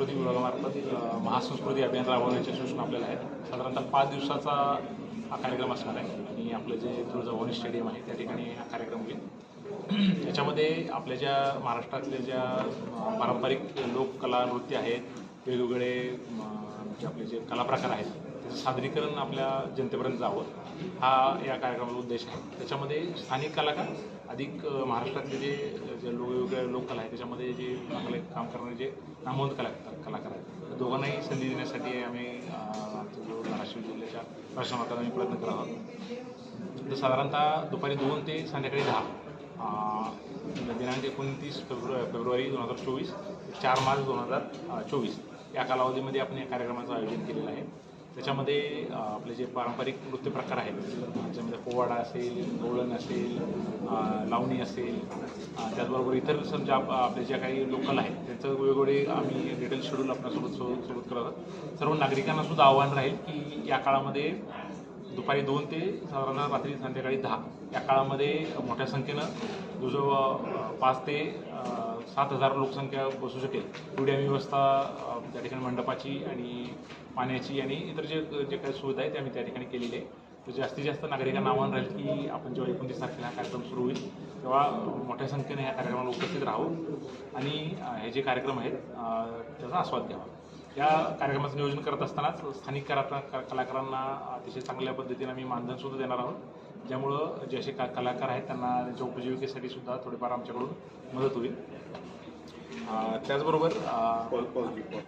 सांस्कृतिक विभागामार्फत महासंस्कृती अभियान राबवण्याची सूचना आपल्याला आहे साधारणतः पाच दिवसाचा हा कार्यक्रम असणार आहे. आणि आपलं जे तुळजाभवानी स्टेडियम आहे त्या ठिकाणी हा कार्यक्रम होईल. याच्यामध्ये आपल्या ज्या महाराष्ट्रातल्या ज्या पारंपरिक लोककला नृत्य आहेत वेगवेगळे जे आपले जे कलाप्रकार आहेत त्याचं सादरीकरण आपल्या जनतेपर्यंत जावं हा या कार्यक्रमाचा उद्देश आहे. त्याच्यामध्ये स्थानिक कलाकार अधिक महाराष्ट्रातले जे लोककला आहे. त्याच्यामध्ये जे चांगले काम करणारे जे नामवंत कलाकार कलाकार आहेत. दोघांनाही संधी देण्यासाठी आम्ही आमच्या जो धाराशिव जिल्ह्याच्या प्रशासनाकडे आम्ही प्रयत्न करत आहोत. तर साधारणतः दुपारी दोन ते संध्याकाळी दहा दिनांक एकोणतीस फेब्रुवारी फेब्रुवारी दोन हजार चोवीस चार मार्च दोन हजार चोवीस. या कालावधीमध्ये आपण या कार्यक्रमाचं आयोजन केलेलं आहे. त्याच्यामध्ये आपले जे पारंपरिक नृत्य प्रकार आहेत त्याच्यामध्ये पोवाडा असेल गवळण असेल लावणी असेल त्याचबरोबर इतर समजा आप- आपले ज्या काही लोकल आहेत त्यांचं वेगवेगळे आम्ही डिटेल शेड्यूल आपल्यासोबत सुरू सोबत करत सर्व नागरिकांना सुद्धा आव्हान राहील की या काळामध्ये दुपारी दोन ते साधारण रात्री संध्याकाळी दहा. या काळामध्ये मोठ्या संख्येनं जो पाच ते सात हजार लोकसंख्या बसू शकेल. एवढी आम्ही व्यवस्था त्या ठिकाणी मंडपाची आणि पाण्याची आणि इतर जे जे काही सुविधा आहे ते आम्ही त्या ठिकाणी केलेली आहे. तर जास्तीत जास्त नागरिकांना आव्हान राहील की आपण जेव्हा एकोणतीस तारखेला हा कार्यक्रम सुरू होईल तेव्हा मोठ्या संख्येने ह्या कार्यक्रमाला उपस्थित राहू आणि हे जे कार्यक्रम आहेत त्याचा आस्वाद घ्यावा. या कार्यक्रमाचं नियोजन करत असतानाच स्थानिक कला कलाकारांना अतिशय चांगल्या पद्धतीने आम्ही मानधन सुद्धा देणार आहोत. ज्यामुळं जे असे का कलाकार आहेत त्यांना त्यांच्या उपजीविकेसाठी सुद्धा थोडीफार आमच्याकडून मदत होईल. त्याचबरोबर